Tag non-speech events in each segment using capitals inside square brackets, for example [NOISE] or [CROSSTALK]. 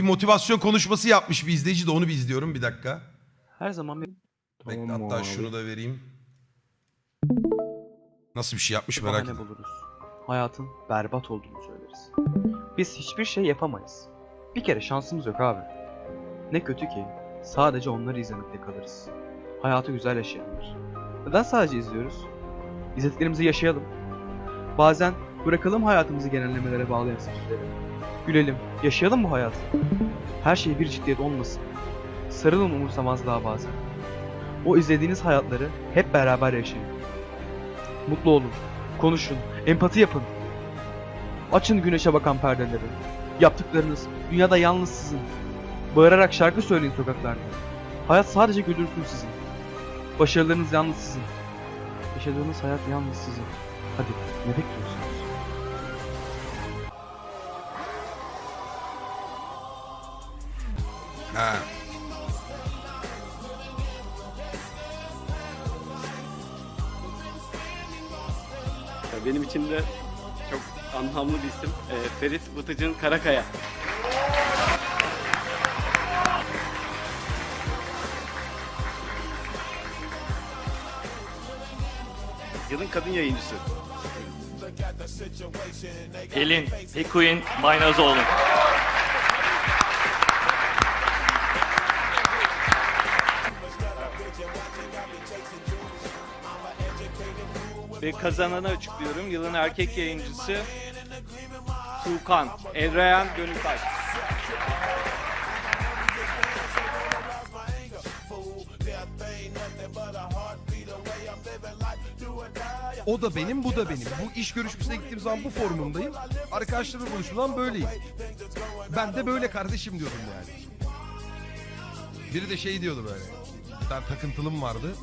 Bir motivasyon konuşması yapmış bir izleyici de onu bir izliyorum bir dakika. Her zaman bir Bekle Tamam hatta abi. şunu da vereyim. Nasıl bir şey yapmış merak bahane ediyorum. buluruz. Hayatın berbat olduğunu söyleriz. Biz hiçbir şey yapamayız. Bir kere şansımız yok abi. Ne kötü ki sadece onları izlemekte kalırız. Hayatı güzel yaşayanlar. Neden sadece izliyoruz? İzlediklerimizi yaşayalım. Bazen bırakalım hayatımızı genellemelere bağlayan sözleri. Gülelim, yaşayalım bu hayatı. Her şey bir ciddiyet olmasın. Sarılın umursamazlığa bazen. O izlediğiniz hayatları hep beraber yaşayın. Mutlu olun, konuşun, empati yapın. Açın güneşe bakan perdeleri. Yaptıklarınız dünyada yalnız sizin. Bağırarak şarkı söyleyin sokaklarda. Hayat sadece güldürsün sizin. Başarılarınız yalnız sizin. Yaşadığınız hayat yalnız sizin. Hadi ne bekliyorsunuz? Ha. Ya Benim için de çok anlamlı bir isim. Ee, Ferit Vıtıcın Karakaya. Yılın kadın yayıncısı. Pelin Hekuin Maynazoğlu. Ve kazananı açıklıyorum. Yılın erkek yayıncısı Tuğkan Evreyan Gönültaş. O da benim, bu da benim. Bu iş görüşmesine gittiğim zaman bu formundayım. Arkadaşlarımla konuşulan böyleyim. Ben de böyle kardeşim diyordum yani. Biri de şey diyordu böyle. Bir tane takıntılım vardı.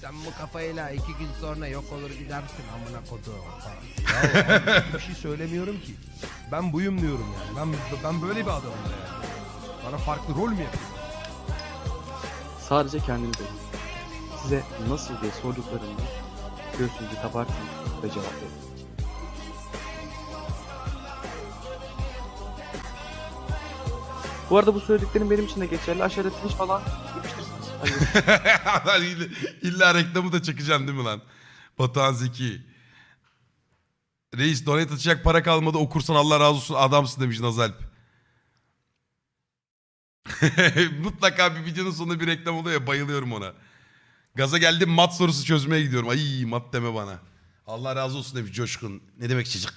Sen bu kafayla iki gün sonra yok olur gidersin amına koduğum falan. Ya abi, bir şey söylemiyorum ki. Ben buyum diyorum yani. Ben ben böyle bir adamım yani. Bana farklı rol mü yapıyorsun? Sadece kendiniz olun. Size nasıl diye sorduklarında göğsünüzü kabartın ve cevap verin. Bu arada bu söylediklerim benim için de geçerli. Aşağıda Twitch falan. Lan illa, illa reklamı da çekeceksin değil mi lan? Batuhan Zeki. Reis donate atacak para kalmadı okursan Allah razı olsun adamsın demiş Nazalp. [LAUGHS] Mutlaka bir videonun sonunda bir reklam oluyor ya bayılıyorum ona. Gaza geldim mat sorusu çözmeye gidiyorum. Ay mat deme bana. Allah razı olsun demiş Coşkun. Ne demek çocuk?